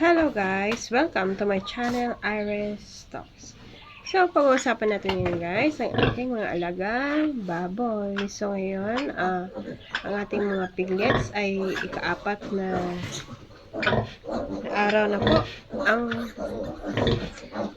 Hello guys! Welcome to my channel, Iris Talks. So, pag-uusapan natin ngayon guys, ang ating mga alagang baboy. So, ngayon, ah, ang ating mga piglets ay ikaapat na araw na po. Ang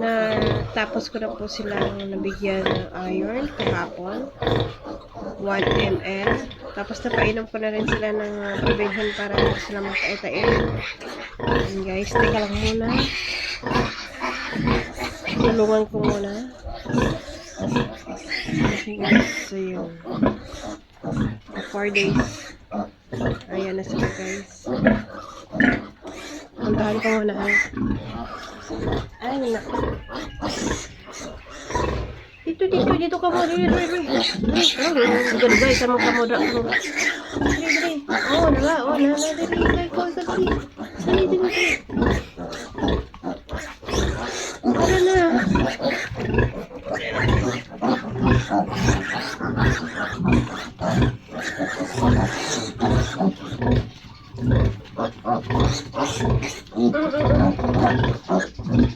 na tapos ko na po silang nabigyan ng iron kahapon. 1 ml. Tapos napainom ko na rin sila ng uh, prevention para sila magkaitain. Ayan guys, teka lang muna. Tulungan ko muna. Okay guys, so yun. 4 days. Ayan na sila guys. Puntahan ko muna. Ay, naku. tu tidurnya tu kamu ni, ni, ni. Ni, kamu sama kamu dah tu. Ni, ni. Oh, nala, oh, nala, ni, ni, ni, kau sakti. Ni, ni. Ada. Oh, oh,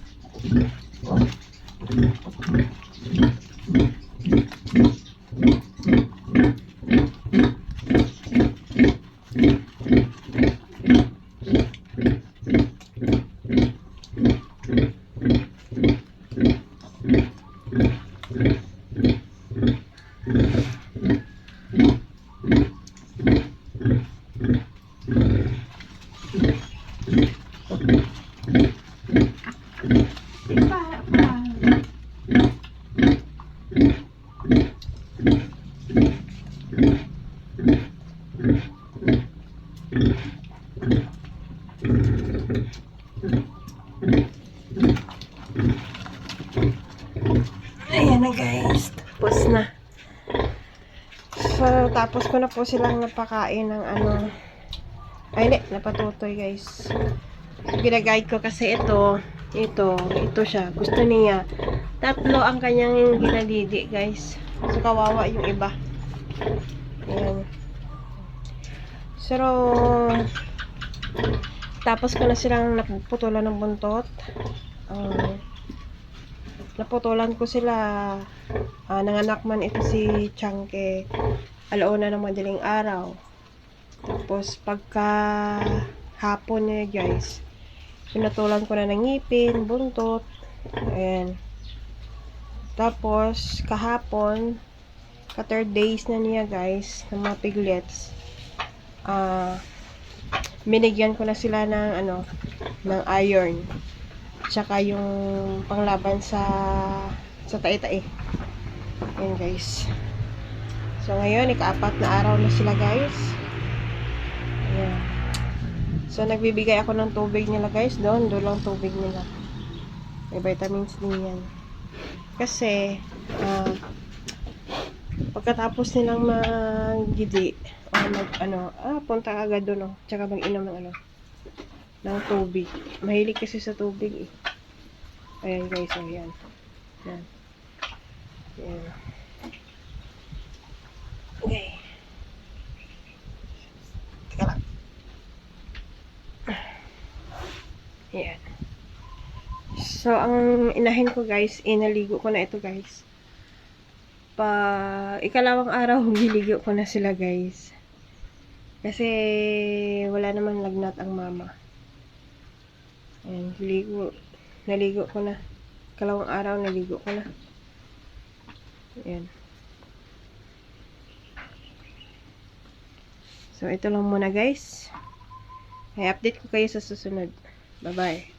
Ayan na guys. Tapos na. So, tapos ko na po silang napakain ng ano. Ay, hindi. Napatutoy guys. Ginaguide ko kasi ito. Ito. Ito siya. Gusto niya. Tatlo ang kanyang ginadidi guys. So, kawawa yung iba. Ayan. So, tapos ko na silang naputulan ng buntot. Um, naputulan ko sila. Ah, nanganak man ito si Changke. Alauna ng madaling araw. Tapos pagka hapon niya guys pinatulan ko na ng ngipin, buntot. Ayan. Tapos kahapon ka third days na niya guys ng mga piglets. Ah binigyan ko na sila ng ano ng iron tsaka yung panglaban sa sa tae-tae yan guys. So ngayon ikaapat na araw na sila guys. Ayan. so nagbibigay ako ng tubig nila guys. Doon doon lang tubig nila. May vitamins din yan. Kasi ah, pagkatapos nilang magidi o mag ano ah punta agad doon oh, tsaka mag-inom ng ano ng tubig. Mahilig kasi sa tubig eh. Ayan guys, oh yan. Yan. Yan. Okay. Teka lang. Yan. So, ang inahin ko guys, inaligo ko na ito guys. Pa, ikalawang araw, niligo ko na sila guys. Kasi, wala naman lagnat ang mama. Ayan, ligo. Naligo ko na. Kalawang araw, naligo ko na. Ayan. So, ito lang muna guys. I-update ko kayo sa susunod. Bye-bye.